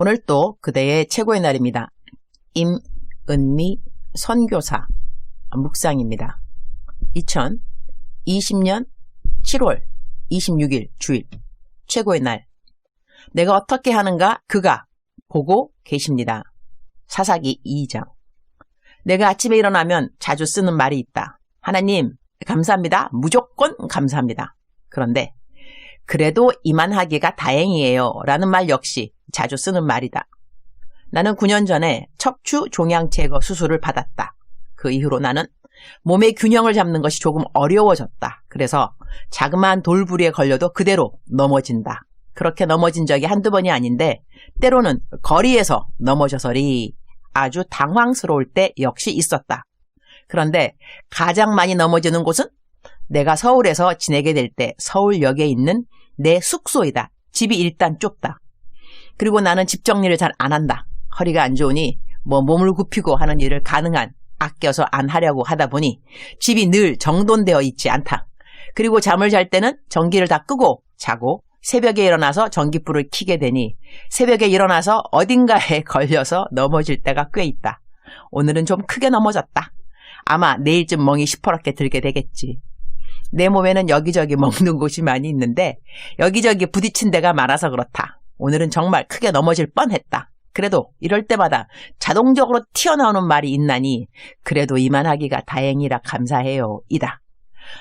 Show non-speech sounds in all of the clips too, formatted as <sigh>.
오늘 또 그대의 최고의 날입니다. 임은미 선교사 묵상입니다. 2020년 7월 26일 주일 최고의 날 내가 어떻게 하는가 그가 보고 계십니다. 사사기 2장 내가 아침에 일어나면 자주 쓰는 말이 있다. 하나님 감사합니다. 무조건 감사합니다. 그런데 그래도 이만하기가 다행이에요. 라는 말 역시 자주 쓰는 말이다. 나는 9년 전에 척추 종양 제거 수술을 받았다. 그 이후로 나는 몸의 균형을 잡는 것이 조금 어려워졌다. 그래서 자그마한 돌부리에 걸려도 그대로 넘어진다. 그렇게 넘어진 적이 한두 번이 아닌데 때로는 거리에서 넘어져서리 아주 당황스러울 때 역시 있었다. 그런데 가장 많이 넘어지는 곳은 내가 서울에서 지내게 될 때 서울역에 있는 내 숙소이다. 집이 일단 좁다. 그리고 나는 집 정리를 잘 안 한다. 허리가 안 좋으니 뭐 몸을 굽히고 하는 일을 가능한 아껴서 안 하려고 하다 보니 집이 늘 정돈되어 있지 않다. 그리고 잠을 잘 때는 전기를 다 끄고 자고 새벽에 일어나서 전기불을 켜게 되니 새벽에 일어나서 어딘가에 <laughs> 걸려서 넘어질 때가 꽤 있다. 오늘은 좀 크게 넘어졌다. 아마 내일쯤 멍이 시퍼렇게 들게 되겠지. 내 몸에는 여기저기 <laughs> 먹는 곳이 많이 있는데 여기저기 부딪힌 데가 많아서 그렇다. 오늘은 정말 크게 넘어질 뻔했다. 그래도 이럴 때마다 자동적으로 튀어나오는 말이 있나니 그래도 이만하기가 다행이라 감사해요. 이다.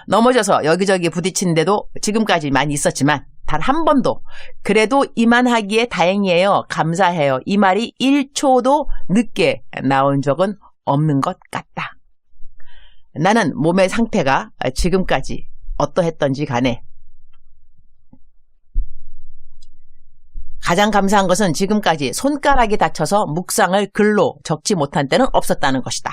넘어져서 여기저기 부딪힌 데도 지금까지 많이 있었지만 단 한 번도 그래도 이만하기에 다행이에요. 감사해요. 이 말이 1초도 늦게 나온 적은 없는 것 같다. 나는 몸의 상태가 지금까지 어떠했던지 간에 가장 감사한 것은 지금까지 손가락이 다쳐서 묵상을 글로 적지 못한 때는 없었다는 것이다.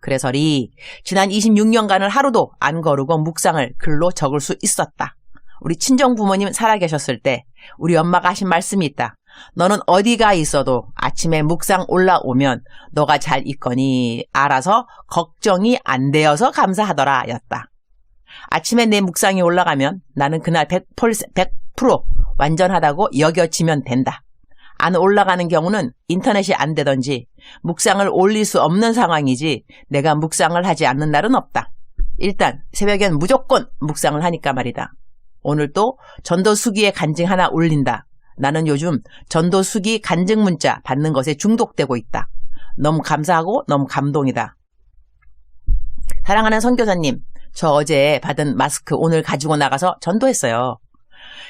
그래서리 지난 26년간을 하루도 안 거르고 묵상을 글로 적을 수 있었다. 우리 친정 부모님 살아계셨을 때 우리 엄마가 하신 말씀이 있다. 너는 어디가 있어도 아침에 묵상 올라오면 너가 잘 있거니 알아서 걱정이 안 되어서 감사하더라 였다. 아침에 내 묵상이 올라가면 나는 그날 100%, 100% 완전하다고 여겨지면 된다. 안 올라가는 경우는 인터넷이 안 되던지 묵상을 올릴 수 없는 상황이지 내가 묵상을 하지 않는 날은 없다. 일단 새벽엔 무조건 묵상을 하니까 말이다. 오늘 또 전도 수기에 간증 하나 올린다. 나는 요즘 전도 수기 간증 문자 받는 것에 중독되고 있다. 너무 감사하고 너무 감동이다. 사랑하는 선교사님, 저 어제 받은 마스크 오늘 가지고 나가서 전도했어요.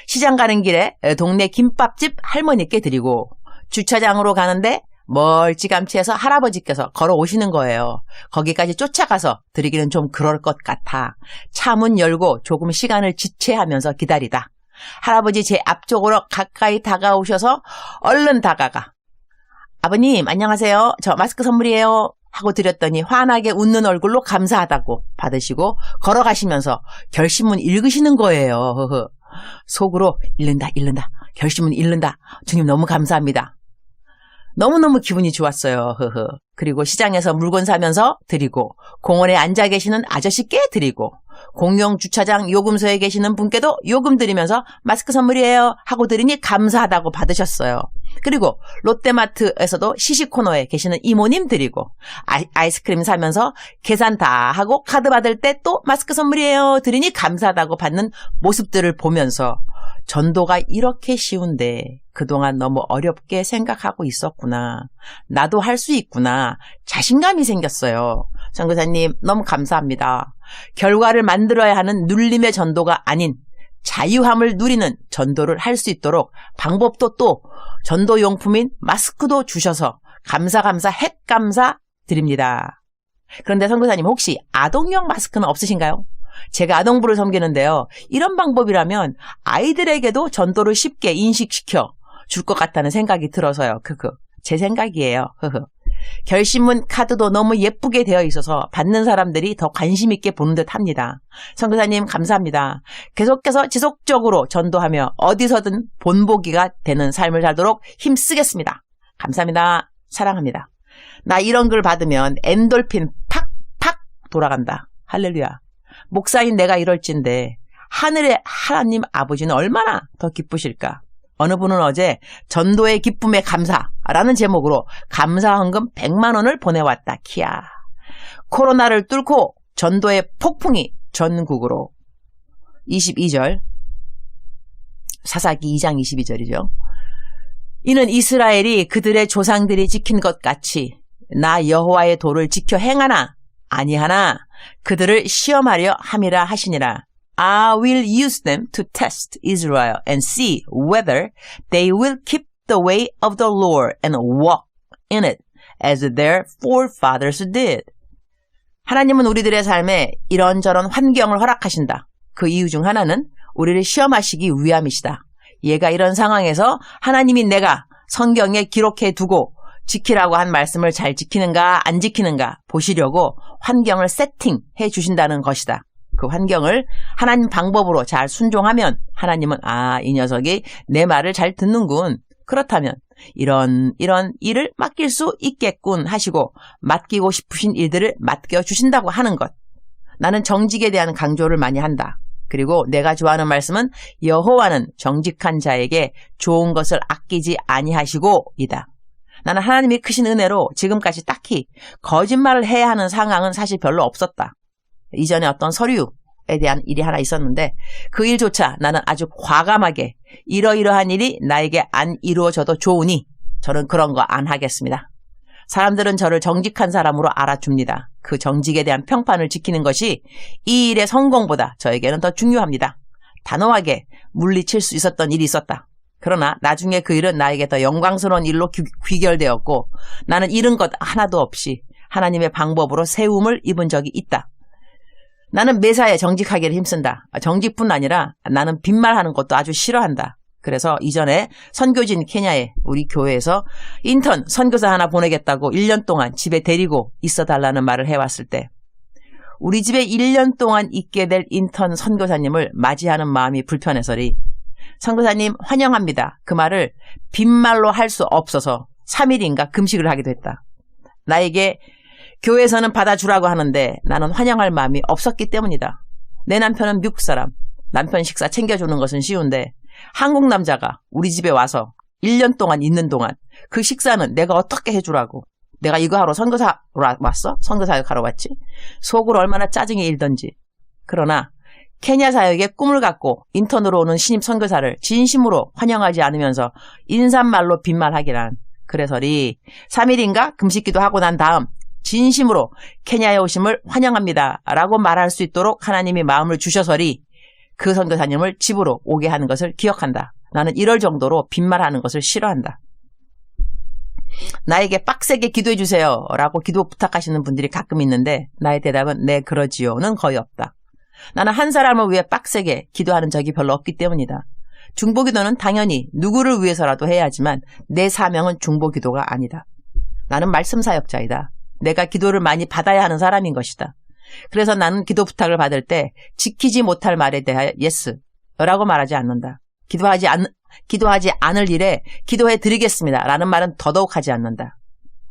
시장 가는 길에 동네 김밥집 할머니께 드리고 주차장으로 가는데 멀찌감치해서 할아버지께서 걸어오시는 거예요. 거기까지 쫓아가서 드리기는 좀 그럴 것 같아. 차 문 열고 조금 시간을 지체하면서 기다리다. 할아버지 제 앞쪽으로 가까이 다가오셔서 얼른 다가가. 아버님, 안녕하세요. 저 마스크 선물이에요. 하고 드렸더니 환하게 웃는 얼굴로 감사하다고 받으시고 걸어가시면서 결심문 읽으시는 거예요. 속으로 읽는다, 읽는다. 결심문 읽는다. 주님 너무 감사합니다. 너무너무 기분이 좋았어요. 흐흐. 그리고 시장에서 물건 사면서 드리고 공원에 앉아 계시는 아저씨께 드리고 공영 주차장 요금소에 계시는 분께도 요금 드리면서 마스크 선물이에요 하고 드리니 감사하다고 받으셨어요. 그리고 롯데마트에서도 시식 코너에 계시는 이모님 드리고 아이, 스크림 사면서 계산 다 하고 카드 받을 때 또 마스크 선물이에요 드리니 감사하다고 받는 모습들을 보면서 전도가 이렇게 쉬운데 그동안 너무 어렵게 생각하고 있었구나. 나도 할 수 있구나. 자신감이 생겼어요. 선교사님 너무 감사합니다. 결과를 만들어야 하는 눌림의 전도가 아닌 자유함을 누리는 전도를 할 수 있도록 방법도 또 전도용품인 마스크도 주셔서 감사 감사 핵 감사 드립니다. 그런데 선교사님 혹시 아동용 마스크는 없으신가요? 제가 아동부를 섬기는데요. 이런 방법이라면 아이들에게도 전도를 쉽게 인식시켜 줄 것 같다는 생각이 들어서요. 그그 제 생각이에요. 결심문 카드도 너무 예쁘게 되어 있어서 받는 사람들이 더 관심 있게 보는 듯 합니다. 선교사님 감사합니다. 계속해서 지속적으로 전도하며 어디서든 본보기가 되는 삶을 살도록 힘쓰겠습니다. 감사합니다. 사랑합니다. 나 이런 글 받으면 엔돌핀 팍팍 돌아간다. 할렐루야. 목사인 내가 이럴진데 하늘의 하나님 아버지는 얼마나 더 기쁘실까? 어느 분은 어제 전도의 기쁨의 감사라는 제목으로 감사헌금 100만 원을 보내왔다. 키야. 코로나를 뚫고 전도의 폭풍이 전국으로 22절 사사기 2장 22절이죠. 이는 이스라엘이 그들의 조상들이 지킨 것 같이 나 여호와의 도를 지켜 행하나 아니하나 그들을 시험하려 함이라 하시니라. I will use them to test Israel and see whether they will keep the way of the Lord and walk in it as their forefathers did. 하나님은 우리들의 삶에 이런저런 환경을 허락하신다. 그 이유 중 하나는 우리를 시험하시기 위함이시다. 얘가 이런 상황에서 하나님이 내가 성경에 기록해 두고 지키라고 한 말씀을 잘 지키는가 안 지키는가 보시려고 환경을 세팅해 주신다는 것이다. 그 환경을 하나님 방법으로 잘 순종하면 하나님은 아, 이 녀석이 내 말을 잘 듣는군. 그렇다면 이런 이런 일을 맡길 수 있겠군 하시고 맡기고 싶으신 일들을 맡겨 주신다고 하는 것. 나는 정직에 대한 강조를 많이 한다. 그리고 내가 좋아하는 말씀은 여호와는 정직한 자에게 좋은 것을 아끼지 아니하시고이다. 나는 하나님이 크신 은혜로 지금까지 딱히 거짓말을 해야 하는 상황은 사실 별로 없었다. 이전에 어떤 서류에 대한 일이 하나 있었는데 그 일조차 나는 아주 과감하게 이러이러한 일이 나에게 안 이루어져도 좋으니 저는 그런 거 안 하겠습니다. 사람들은 저를 정직한 사람으로 알아줍니다. 그 정직에 대한 평판을 지키는 것이 이 일의 성공보다 저에게는 더 중요합니다. 단호하게 물리칠 수 있었던 일이 있었다. 그러나 나중에 그 일은 나에게 더 영광스러운 일로 귀, 귀결되었고 나는 잃은 것 하나도 없이 하나님의 방법으로 세움을 입은 적이 있다. 나는 매사에 정직하기를 힘쓴다. 정직뿐 아니라 나는 빈말하는 것도 아주 싫어한다. 그래서 이전에 선교진 케냐에 우리 교회에서 인턴 선교사 하나 보내겠다고 1년 동안 집에 데리고 있어 달라는 말을 해왔을 때 우리 집에 1년 동안 있게 될 인턴 선교사님을 맞이하는 마음이 불편해서리 선교사님 환영합니다. 그 말을 빈말로 할 수 없어서 3일인가 금식을 하기도 했다. 나에게 교회에서는 받아주라고 하는데 나는 환영할 마음이 없었기 때문이다. 내 남편은 미국 사람. 남편 식사 챙겨주는 것은 쉬운데 한국 남자가 우리 집에 와서 1년 동안 있는 동안 그 식사는 내가 어떻게 해주라고. 내가 이거 하러 선교사로 왔어? 선교사역 하러 왔지? 속으로 얼마나 짜증이 일던지. 그러나 케냐 사역의 꿈을 갖고 인턴으로 오는 신입 선교사를 진심으로 환영하지 않으면서 인사말로 빈말하기란. 그래서리 3일인가 금식기도 하고 난 다음 진심으로 케냐에 오심을 환영합니다. 라고 말할 수 있도록 하나님이 마음을 주셔서리 그 선교사님을 집으로 오게 하는 것을 기억한다. 나는 이럴 정도로 빈말하는 것을 싫어한다. 나에게 빡세게 기도해 주세요. 라고 기도 부탁하시는 분들이 가끔 있는데 나의 대답은 네 그러지요는 거의 없다. 나는 한 사람을 위해 빡세게 기도하는 적이 별로 없기 때문이다. 중보기도는 당연히 누구를 위해서라도 해야 하지만 내 사명은 중보기도가 아니다. 나는 말씀 사역자이다. 내가 기도를 많이 받아야 하는 사람인 것이다. 그래서 나는 기도 부탁을 받을 때 지키지 못할 말에 대하여 예스라고 말하지 않는다. 기도하지 않 기도하지 않을 일에 기도해 드리겠습니다. 라는 말은 더더욱 하지 않는다.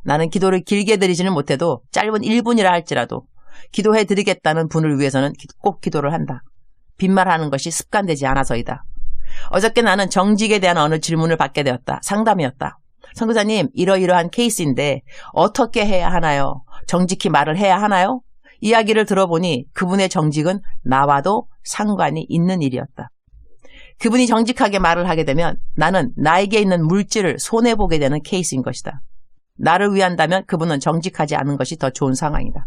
나는 기도를 길게 드리지는 못해도 짧은 1분이라 할지라도 기도해 드리겠다는 분을 위해서는 꼭 기도를 한다. 빈말하는 것이 습관되지 않아서이다. 어저께 나는 정직에 대한 어느 질문을 받게 되었다. 상담이었다. 선교사님, 이러이러한 케이스인데 어떻게 해야 하나요? 정직히 말을 해야 하나요? 이야기를 들어보니 그분의 정직은 나와도 상관이 있는 일이었다. 그분이 정직하게 말을 하게 되면 나는 나에게 있는 물질을 손해보게 되는 케이스인 것이다. 나를 위한다면 그분은 정직하지 않은 것이 더 좋은 상황이다.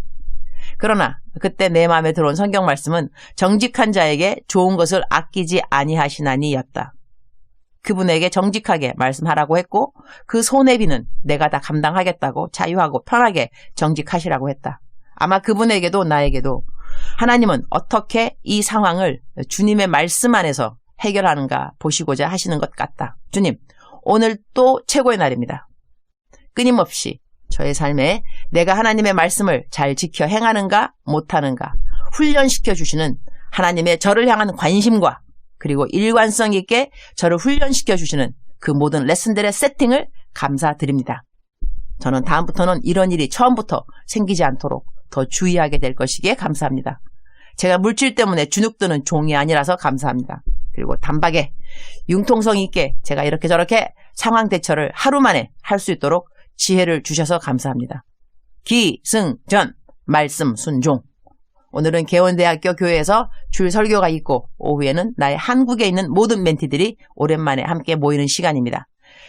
그러나 그때 내 마음에 들어온 성경 말씀은 정직한 자에게 좋은 것을 아끼지 아니하시나니였다. 그분에게 정직하게 말씀하라고 했고 그 손해비는 내가 다 감당하겠다고 자유하고 편하게 정직하시라고 했다. 아마 그분에게도 나에게도 하나님은 어떻게 이 상황을 주님의 말씀 안에서 해결하는가 보시고자 하시는 것 같다. 주님, 오늘 또 최고의 날입니다. 끊임없이 저의 삶에 내가 하나님의 말씀을 잘 지켜 행하는가 못하는가 훈련시켜 주시는 하나님의 저를 향한 관심과 그리고 일관성 있게 저를 훈련시켜 주시는 그 모든 레슨들의 세팅을 감사드립니다. 저는 다음부터는 이런 일이 처음부터 생기지 않도록 더 주의하게 될 것이기에 감사합니다. 제가 물질 때문에 주눅드는 종이 아니라서 감사합니다. 그리고 단박에 융통성 있게 제가 이렇게 저렇게 상황 대처를 하루 만에 할 수 있도록 지혜를 주셔서 감사합니다. 기승전 말씀 순종 오늘은 개원대학교 교회에서 주일 설교가 있고 오후에는 나의 한국에 있는 모든 멘티들이 오랜만에 함께 모이는 시간입니다.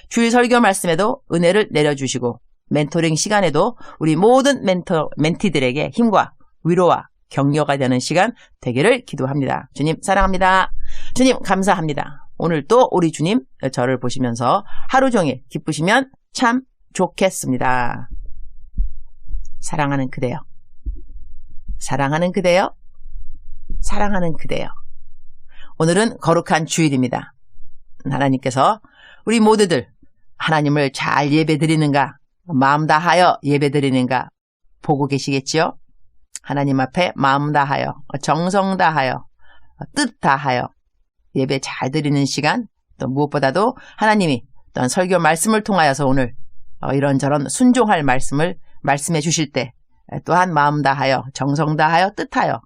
주일 설교 말씀에도 은혜를 내려주시고 멘토링 시간에도 우리 모든 멘토, 멘티들에게 힘과 위로와 격려가 되는 시간 되기를 기도합니다. 주님 사랑합니다. 주님 감사합니다. 오늘 또 우리 주님 저를 보시면서 하루 종일 기쁘시면 참 좋겠습니다. 사랑하는 그대요. 사랑하는 그대요. 사랑하는 그대요. 오늘은 거룩한 주일입니다. 하나님께서 우리 모두들 하나님을 잘 예배 드리는가, 마음 다하여 예배 드리는가 보고 계시겠지요? 하나님 앞에 마음 다하여, 정성 다하여, 뜻 다하여 예배 잘 드리는 시간, 또 무엇보다도 하나님이 또한 설교 말씀을 통하여서 오늘 어, 이런저런 순종할 말씀을 말씀해 주실 때 또한 마음 다하여 정성 다하여 뜻하여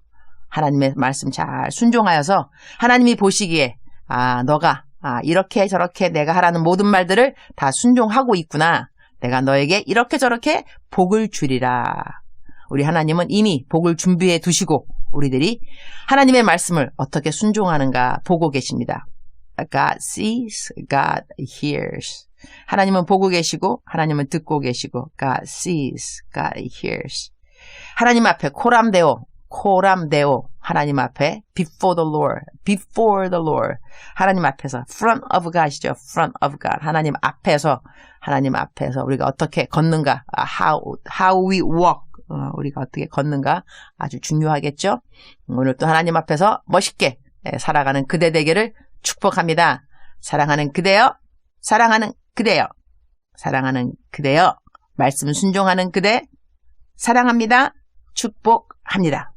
하나님의 말씀 잘 순종하여서 하나님이 보시기에 아 너가 아 이렇게 저렇게 내가 하라는 모든 말들을 다 순종하고 있구나 내가 너에게 이렇게 저렇게 복을 주리라 우리 하나님은 이미 복을 준비해 두시고 우리들이 하나님의 말씀을 어떻게 순종하는가 보고 계십니다. God sees, God hears. 하나님은 보고 계시고 하나님은 듣고 계시고 God sees, God hears. 하나님 앞에 코람데오, 코람데오. 하나님 앞에 before the Lord, before the Lord. 하나님 앞에서 front of God이죠. front of God. 하나님 앞에서 하나님 앞에서 우리가 어떻게 걷는가? 아, how how we walk. 어, 우리가 어떻게 걷는가 아주 중요하겠죠. 오늘 또 하나님 앞에서 멋있게 예, 살아가는 그대 되기를 축복합니다. 사랑하는 그대여, 사랑하는 그대여, 사랑하는 그대여, 말씀 순종하는 그대, 사랑합니다. 축복합니다.